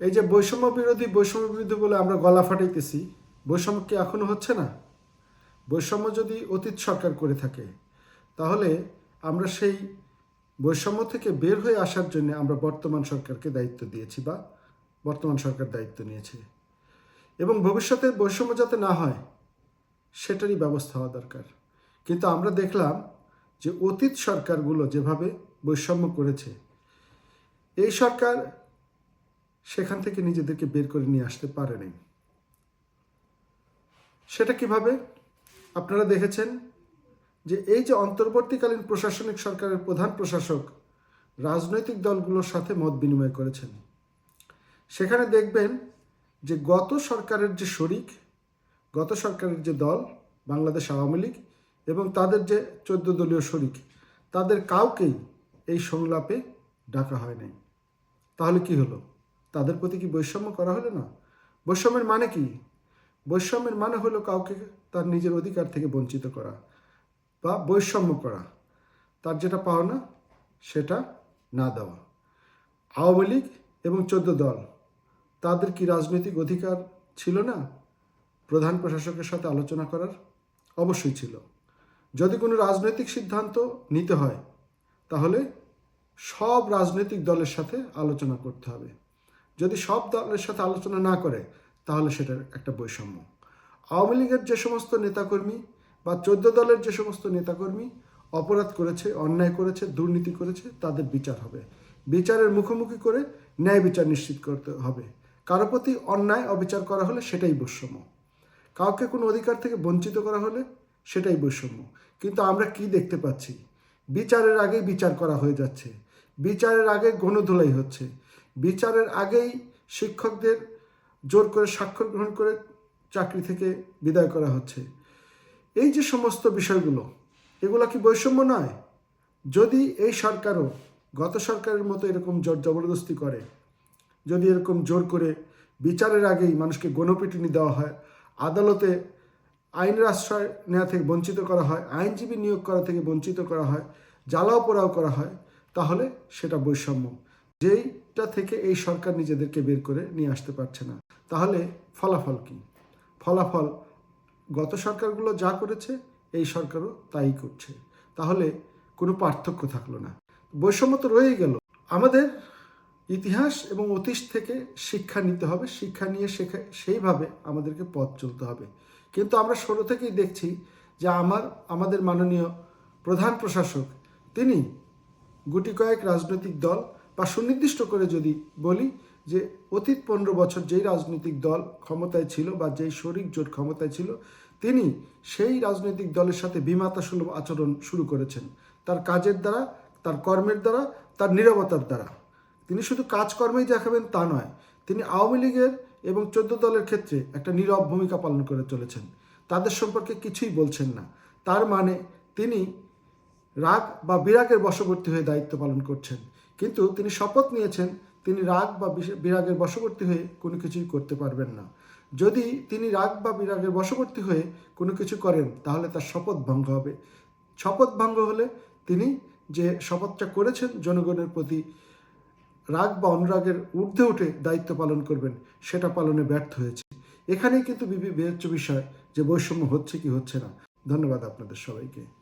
এই যে বৈষম্য বিরোধী বৈষম্য বিরোধী বলে আমরা গলা ফাটাইতেছি, বৈষম্য কি এখনও হচ্ছে না? বৈষম্য যদি অতীত সরকার করে থাকে, তাহলে আমরা সেই বৈষম্য থেকে বের হয়ে আসার জন্য আমরা বর্তমান সরকারকে দায়িত্ব দিয়েছি বা বর্তমান সরকার দায়িত্ব নিয়েছে। এবং ভবিষ্যতে বৈষম্য যাতে না হয়, সেটারই ব্যবস্থা হওয়া দরকার। কিন্তু আমরা দেখলাম যে অতীত সরকারগুলো যেভাবে বৈষম্য করেছে, এই সরকার সেখান থেকে নিজেদেরকে বের করে নিয়ে আসতে পারেনি। সেটা কীভাবে? আপনারা দেখেছেন যে এই যে অন্তর্বর্তীকালীন প্রশাসনিক সরকারের প্রধান প্রশাসক রাজনৈতিক দলগুলোর সাথে মত বিনিময় করেছেন। সেখানে দেখবেন যে গত সরকারের যে শরিক, গত সরকারের যে দল, বাংলাদেশ আওয়ামী লীগ এবং তাদের যে চোদ্দ দলীয় শরিক, তাদের কাউকেই এই সংলাপে ডাকা হয় নাই তাহলে কি হলো? তাদের প্রতি কি বৈষম্য করা হলো না? বৈষম্যের মানে কি? বৈষম্যের মানে হলো কাউকে তার নিজের অধিকার থেকে বঞ্চিত করা বা বৈষম্য করা। তার যেটা পাওনা, সেটা না দেওয়া। আওয়ামী লীগ এবং চোদ্দ দল, তাদের কি রাজনৈতিক অধিকার ছিল না? প্রধান প্রশাসকের সাথে আলোচনা করার অবশ্যই ছিল। যদি কোনো রাজনৈতিক সিদ্ধান্ত নিতে হয়, তাহলে সব রাজনৈতিক দলের সাথে আলোচনা করতে হবে। যদি সব দলের সাথে আলোচনা না করে, তাহলে সেটার একটা বৈষম্য। আওয়ামী লীগের যে সমস্ত নেতাকর্মী বা চোদ্দ দলের যে সমস্ত নেতাকর্মী অপরাধ করেছে, অন্যায় করেছে, দুর্নীতি করেছে, তাদের বিচার হবে। বিচারের মুখোমুখি করে ন্যায় বিচার নিশ্চিত করতে হবে। কারও প্রতি অন্যায় অবিচার করা হলে সেটাই বৈষম্য। কাউকে কোনো অধিকার থেকে বঞ্চিত করা হলে সেটাই বৈষম্য। কিন্তু আমরা কি দেখতে পাচ্ছি? বিচারের আগেই বিচার করা হয়ে যাচ্ছে। বিচারের আগে গণধোলাই হচ্ছে। বিচারের আগেই শিক্ষকদের জোর করে স্বাক্ষর গ্রহণ করে চাকরি থেকে বিদায় করা হচ্ছে। এই যে সমস্ত বিষয়গুলো, এগুলো কি বৈষম্য নয়? যদি এই সরকারও, গত সরকারের মতো এরকম জোর জবরদস্তি করে, যদি এরকম জোর করে বিচারের আগেই মানুষকে গণপিটুনি দেওয়া হয়, আদালতে আইনের আশ্রয় নেওয়া থেকে বঞ্চিত করা হয়, আইনজীবী নিয়োগ করা থেকে বঞ্চিত করা হয়, জ্বালাও পোড়াও করা হয়, তাহলে সেটা বৈষম্য। যেইটা থেকে এই সরকার নিজেদেরকে বের করে নিয়ে আসতে পারছে না। তাহলে ফলাফল কি? ফলাফল, গত সরকারগুলো যা করেছে, এই সরকারও তাই করছে। তাহলে কোনো পার্থক্য থাকল না। বৈষম্য তো রয়েই গেল। আমাদের ইতিহাস এবং অতীত থেকে শিক্ষা নিতে হবে। শিক্ষা নিয়ে শেখা, সেইভাবে আমাদেরকে পথ চলতে হবে। কিন্তু আমরা ছোটো থেকেই দেখছি যে আমার, আমাদের মাননীয় প্রধান প্রশাসক, তিনি গুটি কয়েক রাজনৈতিক দল বা সুনির্দিষ্ট করে যদি বলি যে অতীত পনেরো বছর যেই রাজনৈতিক দল ক্ষমতায় ছিল বা যেই শরিক জোট ক্ষমতায় ছিল, তিনি সেই রাজনৈতিক দলের সাথে বিমাতা সুলভ আচরণ শুরু করেছেন। তার কাজের দ্বারা, তার কর্মের দ্বারা, তার নিরবতার দ্বারা। তিনি শুধু কাজকর্মেই দেখাবেন তা নয়, তিনি আওয়ামী লীগের এবং চোদ্দ দলের ক্ষেত্রে একটা নীরব ভূমিকা পালন করে চলেছেন। তাদের সম্পর্কে কিছুই বলছেন না। তার মানে তিনি রাগ বা বিরাগের বশবর্তী হয়ে দায়িত্ব পালন করছেন। কিন্তু তিনি শপথ নিয়েছেন, তিনি রাগ বা বিরাগের বশবর্তী হয়ে কোনো কিছুই করতে পারবেন না। যদি তিনি রাগ বা বিরাগের বশবর্তী হয়ে কোনো কিছু করেন, তাহলে তার শপথ ভঙ্গ হবে। শপথ ভঙ্গ হলে তিনি যে শপথটা করেছেন, জনগণের প্রতি রাগ বা অনুরাগের ঊর্ধ্বে উঠে দায়িত্ব পালন করবেন, সেটা পালনে ব্যর্থ হয়েছে। এখানেই কিন্তু বিবে- বিবেচ্য বিষয় যে বৈষম্য হচ্ছে কি হচ্ছে না। ধন্যবাদ আপনাদের সবাইকে।